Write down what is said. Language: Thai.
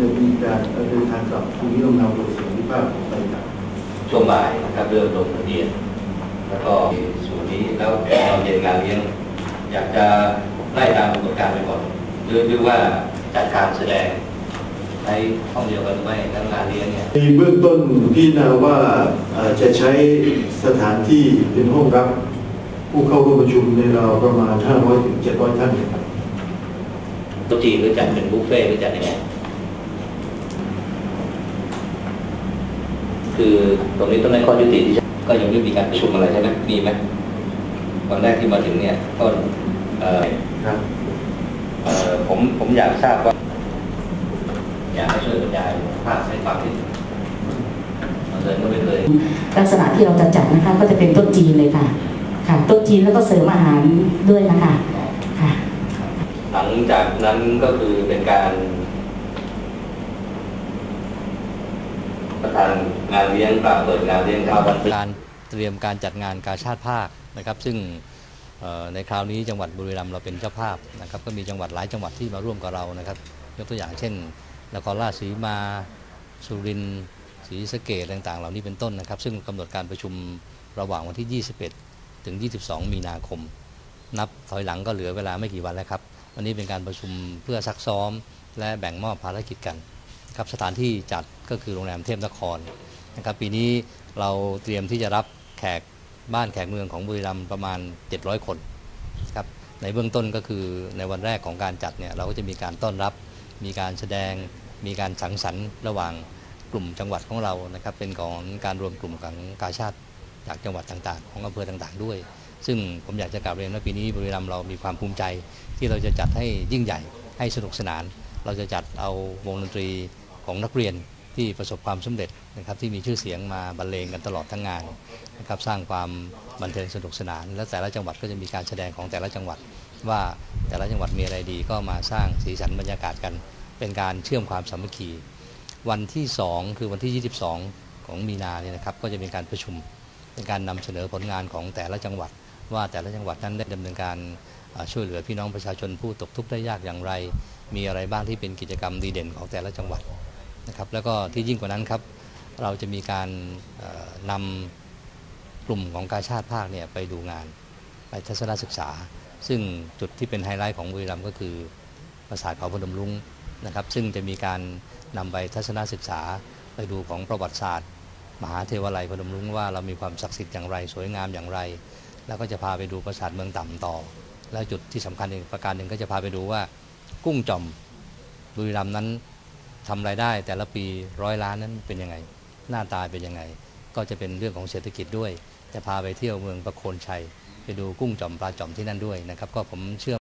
จะมีการเดินทางกลับภูมิลำเนาโดยสวัสดิภาพของไปครับช่วงบ่ายนะครับเริ่มลงทะเบียนแล้วก็ส่วนนี้แล้วตอนเย็นงานเลี้ยงอยากจะไล่ตามกำหนดการไปก่อนหรือหรือว่าจัดการแสดงในห้องเดียวกันหรือไม่ทั้งงานเลี้ยงเนี่ยในเบื้องต้นพิจารณาว่าเอ่อจะใช้สถานที่เป็นห้องรับ ผู้เข้าร่วมประชุมในเราวประมาณ 500ถึง700 ท่านครับโต๊ะจีนหรือจัดเป็นบุฟเฟ่ต์หรือจัดยังไง คือตรงนี้ต้องได้ข้อยุติที่ก็ยังไม่มีการประชุมอะไรใช่ไหมมีไหมวันแรกที่มาถึงเนี่ยก็เอ่อครับเอ่อผมผมอยากทราบว่า อยากให้ช่วยบรรยายภาพให้ฟังที่เราเดินก็ไม่เคยลักษณะที่เราจะจัดนะคะก็จะเป็นโต๊ะจีนเลยค่ะ ค่ะโต๊ะจีนแล้วก็เสริมอาหารด้วยนะคะค่ะ หลังจากนั้นก็คือเป็นการประธานงานเลี้ยงกลาเปิดงานเลี้ยงครับวันการเตรียมการจัดงานกาชาติภาคนะครับ ซึ่งในคราวนี้จังหวัดบุรีรัมย์เราเป็นเจ้าภาพนะครับก็มีจังหวัดหลายจังหวัดที่มาร่วมกับเรานะครับ ยกตัวอย่างเช่นนครราชสีมาสุรินทร์ศรีสะเกดต่างๆ เหล่านี้เป็นต้นนะครับ ซึ่งกำหนดการประชุมระหว่างวันที่ 21 ถึง 22 มีนาคม นับถอยหลังก็เหลือเวลาไม่กี่วันแล้วครับวันนี้เป็นการประชุมเพื่อซักซ้อม และแบ่งมอบภารกิจกันครับสถานที่จัดก็คือโรงแรมเทพนคร นะครับปีนี้เราเตรียมที่จะรับแขกบ้านแขกเมืองของบุรีรัมย์ประมาณ 700 คนครับในเบื้องต้นก็คือในวันแรกของการจัดเนี่ยเราก็จะมีการต้อนรับ มีการแสดง มีการสังสรรค์ระหว่างกลุ่มจังหวัดของเรานะครับเป็นของการรวมกลุ่มของกาชาติจากจังหวัดต่างๆ ของอำเภอต่างๆด้วย ซึ่งผมอยากจะกล่าวเรียนว่าปีนี้บุรีรัมย์เรามีความภูมิใจ ที่เราจะจัดให้ยิ่งใหญ่ให้สนุกสนาน เราจะจัดเอาวงดนตรีของนักเรียน ที่ประสบความสำเร็จนะครับที่มีชื่อเสียงมาบรรเลงกันตลอดทั้งงานนะครับสร้างความบันเทิงสนุกสนาน และแต่ละจังหวัดก็จะมีการแสดงของแต่ละจังหวัด ว่าแต่ละจังหวัดมีอะไรดีก็มาสร้างสีสันบรรยากาศกัน เป็นการเชื่อมความสามัคคี วันที่ 2 คือวันที่ 22 ของมีนาเนี่ยนะครับก็จะมีการประชุมเป็นการนำเสนอผลงานของแต่ละจังหวัด ว่าแต่ละจังหวัดนั้นได้ดำเนินการช่วยเหลือพี่น้องประชาชนผู้ตกทุกข์ได้ยากอย่างไร มีอะไรบ้างที่เป็นกิจกรรมดีเด่นของแต่ละจังหวัด นะครับแล้วก็ที่ยิ่งกว่านั้นครับ เราจะมีการนำกลุ่มของกาชาติภาคเนี่ยไปดูงานไปทัศนศึกษา ซึ่งจุดที่เป็นไฮไลท์ของบุรีรัมย์ก็คือปราสาทเขาพนมรุ้งนะครับ ซึ่งจะมีการนำไปทัศนศึกษาไปดูของประวัติศาสตร์ มหาเทวาลัยพนมรุ้งว่าเรามีความศักดิ์สิทธิ์อย่างไรสวยงามอย่างไร แล้วก็จะพาไปดูปราสาทเมืองต่ำต่อ แล้วจุดที่สำคัญอีกประการหนึ่งก็จะพาไปดูว่ากุ้งจอมบุรีรัมย์นั้น ทำรายได้แต่ละปีร้อยล้านนั้นเป็นยังไง หน้าตาเป็นยังไง ก็จะเป็นเรื่องของเศรษฐกิจด้วย จะพาไปเที่ยวเมืองประโคนชัย ไปดูกุ้งจอมปลาจอมที่นั่นด้วยนะครับ ก็ผมเชื่อ